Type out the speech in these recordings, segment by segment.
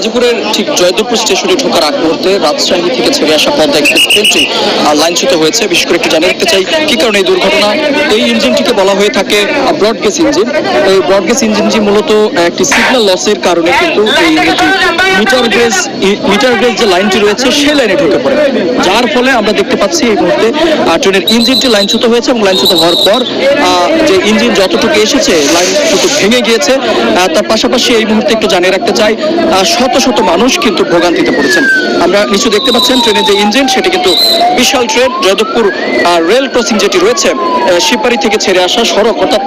গাজীপুরের ঠিক জয়দেবপুর স্টেশনে ঢোকার আগ মুহূর্তে রাজশাহী থেকে ছেড়ে আসা পদ্মা এক্সপ্রেস ট্রেনটি লাইনচ্যুত হয়েছে। বিশেষ করে একটু জানিয়ে রাখতে চাই কি কারণে এই দুর্ঘটনা? এই ইঞ্জিনটিকে বলা হয়ে থাকে ব্রডগেজ ইঞ্জিন এই ব্রডগেজ ইঞ্জিনটি মূলত একটি সিগন্যাল লসের কারণে কিন্তু এই মিটার গেজ মিটার গেজ যে লাইনটি রয়েছে সেই লাইনে ঢুকে পড়ে। যার ফলে আমরা দেখতে পাচ্ছি এই মুহূর্তে ট্রেনের ইঞ্জিনটি লাইনচ্যুত হয়েছে এবং লাইনচ্যুত হওয়ার পর যে ইঞ্জিন যতটুকু এসেছে লাইনটুকু ভেঙে গিয়েছে। তার পাশাপাশি এই মুহূর্তে একটু জানিয়ে রাখতে চাই আহ, শত শত মানুষ কিন্তু ভোগান্তিতে পড়েছেন। আমরা নিচু দেখতে পাচ্ছেন ট্রেনের যে ইঞ্জিন সেটি কিন্তু বিশাল ট্রেন যাদবপুর রেল ক্রসিং যেটি রয়েছে শিববাড়ি থেকে ছেড়ে আসা সড়ক অর্থাৎ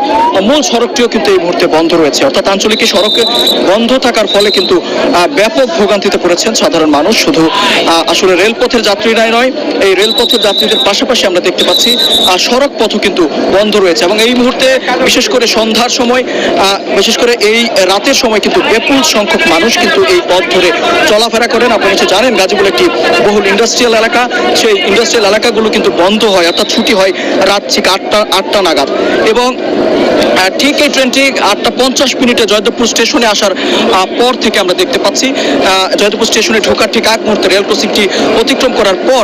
মূল সড়কটিও কিন্তু এই মুহূর্তে বন্ধ রয়েছে। অর্থাৎ আঞ্চলিক সড়কে বন্ধ থাকার ফলে কিন্তু ব্যাপক ভোগান্তিতে পড়েছেন সাধারণ মানুষ। শুধু আসলে রেলপথের যাত্রীরাই নয় এই রেলপথের যাত্রীদের পাশাপাশি আমরা দেখতে পাচ্ছি আহ, সড়ক পথও কিন্তু বন্ধ রয়েছে। এবং এই মুহূর্তে বিশেষ করে সন্ধ্যার সময় বিশেষ করে এই রাতের সময় কিন্তু বিপুল সংখ্যক মানুষ কিন্তু এই পথ ধরে চলাফেরা করেন। আপনারা নিশ্চয়ই জানেন গাজীপুর একটি বহুল ইন্ডাস্ট্রিয়াল এলাকা। সেই ইন্ডাস্ট্রিয়াল এলাকাগুলো কিন্তু বন্ধ হয়, অর্থাৎ ছুটি হয় রাত ঠিক আটটা আটটা নাগাদ। এবং ঠিক এই ট্রেনটি আটটা পঞ্চাশ মিনিটে জয়দেবপুর স্টেশনে আসার পর থেকে আমরা দেখতে পাচ্ছি জয়দেবপুর স্টেশনে ঢোকার ঠিক আগ মুহূর্তে রেল ক্রসিংটি অতিক্রম করার পর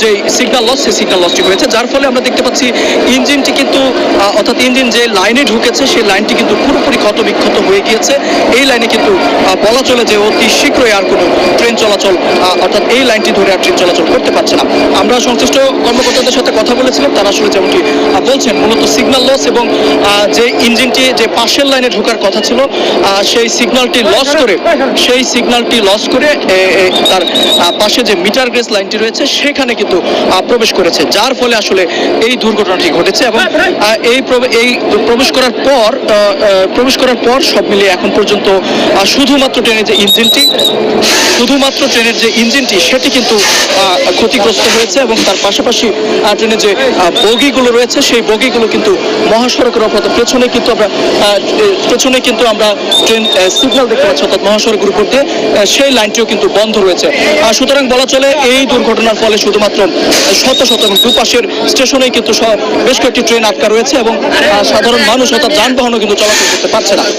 যে সিগন্যাল লস সেই সিগন্যাল লসটি হয়েছে। যার ফলে আমরা দেখতে পাচ্ছি ইঞ্জিনটি কিন্তু অর্থাৎ ইঞ্জিন যে লাইনে ঢুকেছে, সেই লাইনটি কিন্তু পুরোপুরি ক্ষত বিক্ষত হয়ে গিয়েছে। এই লাইনে কিন্তু বলা চলে যে অতি শীঘ্রই আর কোনো ট্রেন চলাচল অর্থাৎ এই লাইনটি ধরে আর ট্রেন চলাচল করতে পারছে না। আমরা সংশ্লিষ্ট কর্মকর্তাদের সাথে কথা বলেছিলাম, তারা আসলে যেমনটি বলছেন, মূলত সিগন্যাল লস এবং যে ইঞ্জিনটি যে পাশের লাইনে ঢোকার কথা ছিল সেই সিগন্যালটি লস করে সেই সিগন্যালটি লস করে তার পাশে যে মিটার গ্রেস লাইনটি রয়েছে, সেখানে কিন্তু প্রবেশ করেছে। যার ফলে আসলে এই দুর্ঘটনাটি ঘটেছে এবং এই এই প্রবেশ করার পর প্রবেশ করার পর সব মিলিয়ে এখন পর্যন্ত শুধুমাত্র ট্রেনের যে ইঞ্জিনটি, শুধুমাত্র ট্রেনের যে ইঞ্জিনটি, সেটি কিন্তু ক্ষতিগ্রস্ত হয়েছে এবং তার পাশাপাশি ট্রেনের যে বগিগুলো রয়েছে, সেই বগিগুলো কিন্তু মহাসড়কের অপরাধ পেছনে কিন্তু আমরা পেছনে কিন্তু আমরা ট্রেন সিগন্যাল দেখতে পাচ্ছি, অর্থাৎ মহাসড়কের উপর দিয়ে সেই লাইনটিও কিন্তু বন্ধ রয়েছে। আর সুতরাং বলা চলে, এই দুর্ঘটনার ফলে শুধুমাত্র শত শত এবং দুপাশের স্টেশনেই কিন্তু বেশ কয়েকটি ট্রেন আটকা রয়েছে এবং সাধারণ মানুষ অর্থাৎ যানবাহনও কিন্তু চলাচল করতে পারছে না।